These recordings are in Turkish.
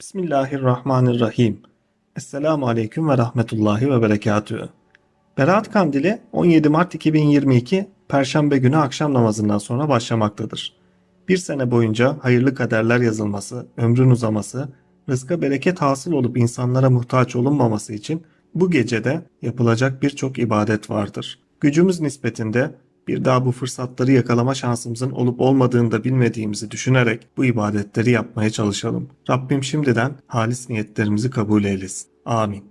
Bismillahirrahmanirrahim. Esselamu Aleyküm ve Rahmetullahi ve Berekatühü. Berat Kandili 17 Mart 2022 Perşembe günü akşam namazından sonra başlamaktadır. Bir sene boyunca hayırlı kaderler yazılması, ömrün uzaması, rızka bereket hasıl olup insanlara muhtaç olunmaması için bu gecede yapılacak birçok ibadet vardır. Gücümüz nispetinde bir daha bu fırsatları yakalama şansımızın olup olmadığını da bilmediğimizi düşünerek bu ibadetleri yapmaya çalışalım. Rabbim şimdiden halis niyetlerimizi kabul eylesin. Amin.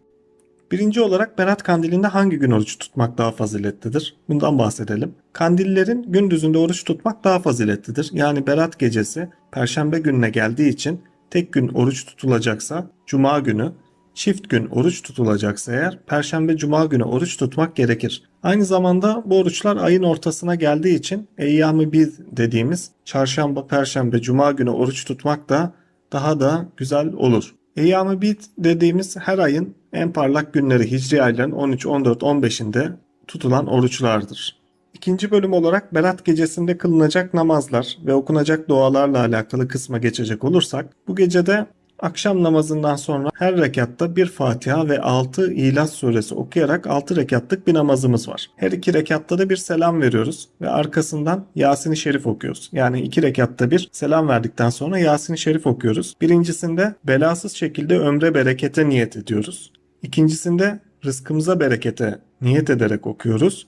Birinci olarak Berat Kandili'nde hangi gün oruç tutmak daha faziletlidir? Bundan bahsedelim. Kandillerin gündüzünde oruç tutmak daha faziletlidir. Yani Berat gecesi Perşembe gününe geldiği için tek gün oruç tutulacaksa Cuma günü, çift gün oruç tutulacaksa eğer Perşembe Cuma günü oruç tutmak gerekir. Aynı zamanda bu oruçlar ayın ortasına geldiği için Eyyam-ı Bid dediğimiz çarşamba, perşembe, cuma günü oruç tutmak da daha da güzel olur. Eyyam-ı Bid dediğimiz her ayın en parlak günleri Hicri ayların 13, 14, 15'inde tutulan oruçlardır. İkinci bölüm olarak Berat gecesinde kılınacak namazlar ve okunacak dualarla alakalı kısma geçecek olursak bu gecede akşam namazından sonra her rekatta bir Fatiha ve 6 İhlas suresi okuyarak 6 rekatlık bir namazımız var. Her iki rekatta da bir selam veriyoruz ve arkasından Yasin-i Şerif okuyoruz. Yani iki rekatta bir selam verdikten sonra Yasin-i Şerif okuyoruz. Birincisinde belasız şekilde ömre berekete niyet ediyoruz. İkincisinde rızkımıza berekete niyet ederek okuyoruz.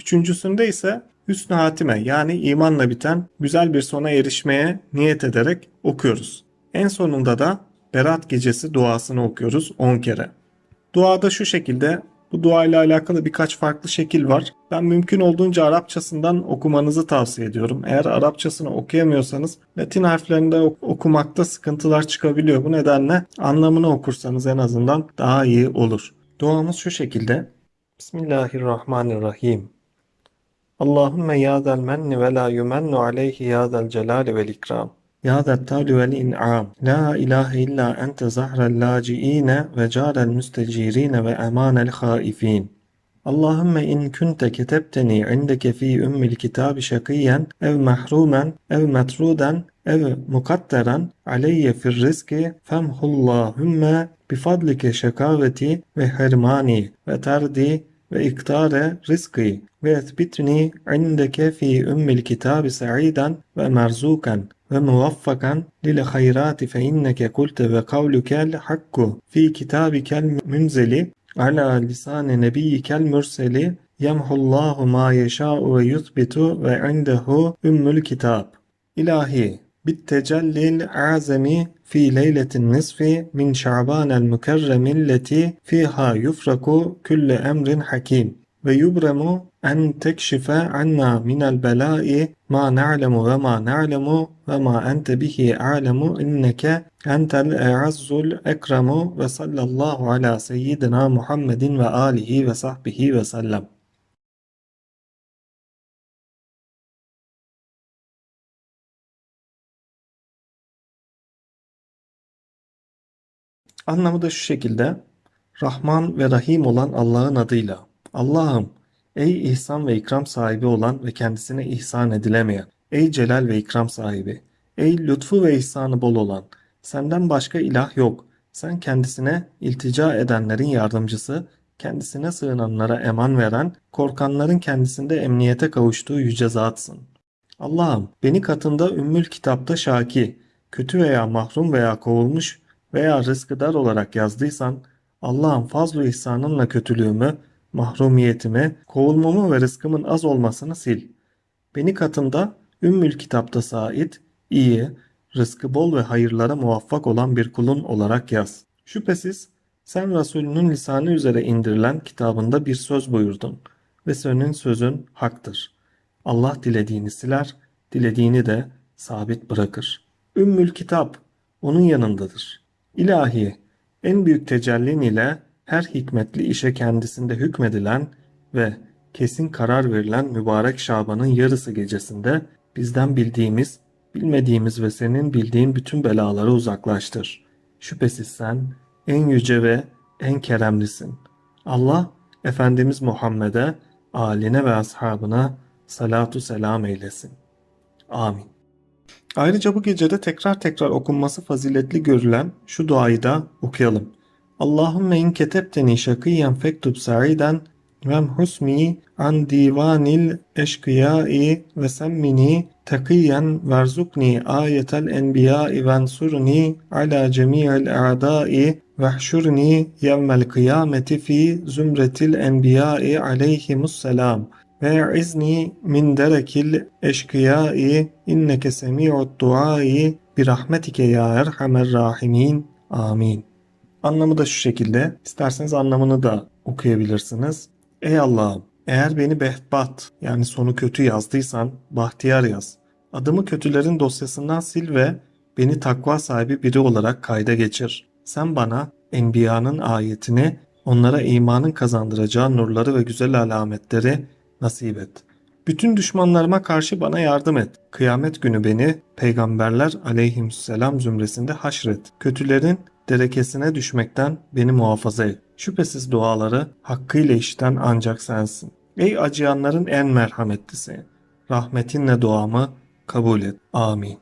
Üçüncüsünde ise hüsnü hatime yani imanla biten güzel bir sona erişmeye niyet ederek okuyoruz. En sonunda da Berat gecesi duasını okuyoruz 10 kere. Duada şu şekilde bu dua ile alakalı birkaç farklı şekil var. Ben mümkün olduğunca Arapçasından okumanızı tavsiye ediyorum. Eğer Arapçasını okuyamıyorsanız Latin harflerinde ok- okumakta sıkıntılar çıkabiliyor. Bu nedenle anlamını okursanız en azından daha iyi olur. Duamız şu şekilde. Bismillahirrahmanirrahim. Allahümme ya zel menni ve la yumennu aleyhi ya zel celali vel ikram. يا ذا التاج والإنعام. لا إله إلا أنت زهر اللاجئين وجار المستجيرين وأمان الخائفين. اللهم إن كنت كتبتني عندك في أم الكتاب شقيا أو محروما أو مطرودا أو مقترا علي في الرزق فامح اللهم بفضلك شقاوتي وحرماني وطردي وإقتار رزقي وأثبتني عندك في أم الكتاب سعيدا ومرزوقا. ve muvaffakan lil hayrati fe inneke kulte ve kavlukel hakku fi kitabikel münzeli ala lisane nebiyyikel mürseli yemhullahu ma yeşâ'u ve yutbitu ve indehu ümmül kitab. İlahi, bit tecellil azemi fi leyletin nisfi min şabanel mükerremilleti fiha yufraku külle emrin hakim.'' ve yubremu en tekşife anna minel belai ma na'lemu ve ma na'lemu ve ma ente bihi a'lemu inneke entel e'azzul ekremu ve sallallahu ala seyyidina Muhammedin ve alihi ve sahbihi ve sellem. Anlamı da şu şekilde. Rahman ve Rahim olan Allah'ın adıyla. Allah'ım, ey ihsan ve ikram sahibi olan ve kendisine ihsan edilemeyen, ey celal ve ikram sahibi, ey lütfu ve ihsanı bol olan, senden başka ilah yok. Sen kendisine iltica edenlerin yardımcısı, kendisine sığınanlara eman veren, korkanların kendisinde emniyete kavuştuğu yüce zatsın. Allah'ım beni katında ümmül kitapta şaki, kötü veya mahrum veya kovulmuş veya rızkı dar olarak yazdıysan, Allah'ın fazl-ı ihsanınla kötülüğümü, mahrumiyetimi, kovulmamı ve rızkımın az olmasını sil. Beni katında ümmül kitapta sait, iyi, rızkı bol ve hayırlara muvaffak olan bir kulun olarak yaz. Şüphesiz sen Resulünün lisanı üzere indirilen kitabında bir söz buyurdun ve senin sözün haktır. Allah dilediğini siler, dilediğini de sabit bırakır. Ümmül kitap onun yanındadır. İlahi, en büyük tecellin ile her hikmetli işe kendisinde hükmedilen ve kesin karar verilen mübarek Şaban'ın yarısı gecesinde bizden bildiğimiz, bilmediğimiz ve senin bildiğin bütün belaları uzaklaştır. Şüphesiz sen en yüce ve en keremlisin. Allah Efendimiz Muhammed'e, aline ve ashabına salatu selam eylesin. Amin. Ayrıca bu gecede tekrar tekrar okunması faziletli görülen şu duayı da okuyalım. Allahümme in ketebteni şakiyyen fektub sa'iden vemhusmi an divanil eşkıyai ve semmini takiyen verzukni ayetel enbiyai vensurni ala cemi'il a'dai vehşurni yevmel kıyameti fi zümretil enbiyai aleyhimusselam ve izni min derekil eşkıyai inneke semi'ud duai bir rahmetike ya erhamer rahimin. Amin. Anlamı da şu şekilde. İsterseniz anlamını da okuyabilirsiniz. Ey Allah'ım eğer beni behbat yani sonu kötü yazdıysan bahtiyar yaz. Adımı kötülerin dosyasından sil ve beni takva sahibi biri olarak kayda geçir. Sen bana Enbiya'nın ayetini, onlara imanın kazandıracağı nurları ve güzel alametleri nasip et. Bütün düşmanlarıma karşı bana yardım et. Kıyamet günü beni peygamberler aleyhisselam zümresinde haşret. Kötülerin derekesine düşmekten beni muhafaza et. Şüphesiz duaları hakkıyla işten ancak sensin. Ey acıyanların en merhametlisi. Rahmetinle duamı kabul et. Amin.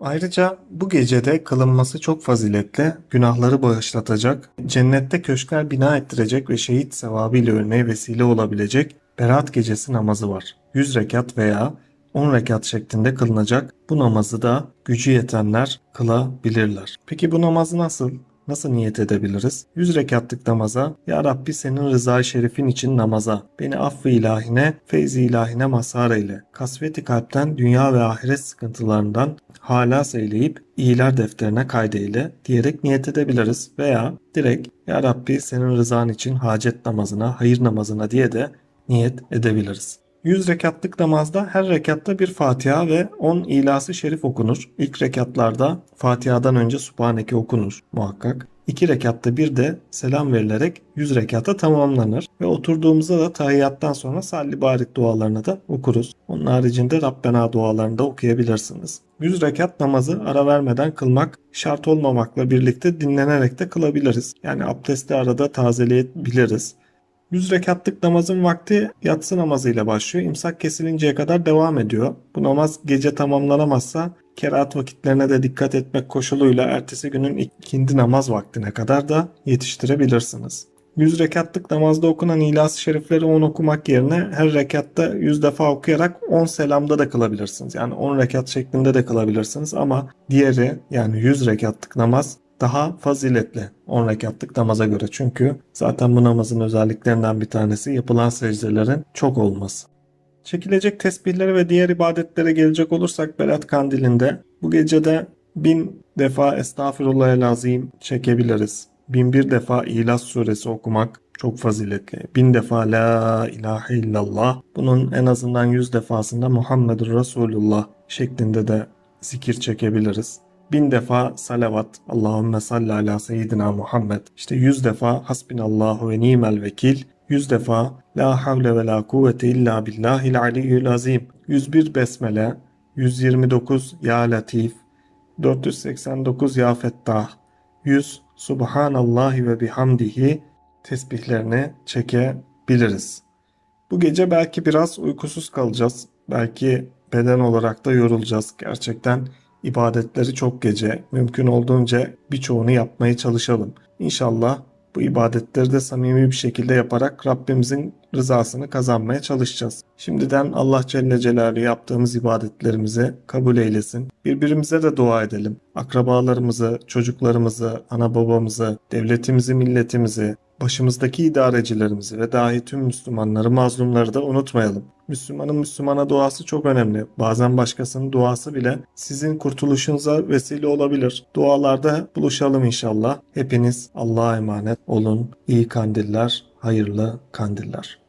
Ayrıca bu gecede kılınması çok faziletli, günahları bağışlatacak, cennette köşkler bina ettirecek ve şehit sevabıyla ölmeye vesile olabilecek Berat gecesi namazı var. 100 rekat veya 10 rekat şeklinde kılınacak. Bu namazı da gücü yetenler kılabilirler. Peki bu namaz nasıl? Nasıl niyet edebiliriz? 100 rekatlık namaza Ya Rabbi senin rızayı şerifin için namaza, beni affı ilahine, feyzi ilahine mazhar eyle. Kasveti kalpten dünya ve ahiret sıkıntılarından halas eyleyip iyiler defterine kaydeyle diyerek niyet edebiliriz. Veya direkt Ya Rabbi senin rızan için hacet namazına, hayır namazına diye de niyet edebiliriz. 100 rekatlık namazda her rekatta bir Fatiha ve 10 ilası şerif okunur. İlk rekatlarda Fatiha'dan önce Subhaneke okunur muhakkak. İki rekatta bir de selam verilerek 100 rekata tamamlanır ve oturduğumuzda da tahiyyattan sonra salli barik dualarını da okuruz. Onun haricinde Rabbena dualarını da okuyabilirsiniz. 100 rekat namazı ara vermeden kılmak şart olmamakla birlikte dinlenerek de kılabiliriz. Yani abdesti arada tazeleyebiliriz. 100 rekatlık namazın vakti yatsı namazıyla başlıyor. İmsak kesilinceye kadar devam ediyor. Bu namaz gece tamamlanamazsa kerahat vakitlerine de dikkat etmek koşuluyla ertesi günün ikindi namaz vaktine kadar da yetiştirebilirsiniz. 100 rekatlık namazda okunan ilas şerifleri 10 okumak yerine her rekatta 100 defa okuyarak 10 selamda da kılabilirsiniz. Yani 10 rekat şeklinde de kılabilirsiniz ama diğeri yani 100 rekatlık namaz daha faziletli 10 rekatlık namaza göre. Çünkü zaten bu namazın özelliklerinden bir tanesi yapılan secdelerin çok olması. Çekilecek tesbihleri ve diğer ibadetlere gelecek olursak Berat Kandili'nde bu gecede bin defa Estağfirullah lazim çekebiliriz. Bin bir defa İhlas suresi okumak çok faziletli. Bin defa La ilahe illallah. Bunun en azından yüz defasında Muhammedur Resulullah şeklinde de zikir çekebiliriz bin defa salavat Allahümme salli ala seyyidina Muhammed işte yüz defa hasbinallahu ve nimel vekil yüz defa la havle ve la kuvvete illa billahil aliyyül azim 101 besmele 129 ya latif 489 ya fettah 100 subhanallahi ve bihamdihi tesbihlerini çekebiliriz. Bu gece belki biraz uykusuz kalacağız. Belki beden olarak da yorulacağız. Gerçekten ibadetleri çok gece, mümkün olduğunca birçoğunu yapmaya çalışalım. İnşallah bu ibadetleri de samimi bir şekilde yaparak Rabbimizin rızasını kazanmaya çalışacağız. Şimdiden Allah Celle Celaluhu yaptığımız ibadetlerimizi kabul eylesin. Birbirimize de dua edelim. Akrabalarımızı, çocuklarımızı, ana babamızı, devletimizi, milletimizi, başımızdaki idarecilerimizi ve dahi tüm Müslümanları, mazlumları da unutmayalım. Müslümanın Müslümana duası çok önemli. Bazen başkasının duası bile sizin kurtuluşunuza vesile olabilir. Dualarda buluşalım inşallah. Hepiniz Allah'a emanet olun. İyi kandiller, hayırlı kandiller.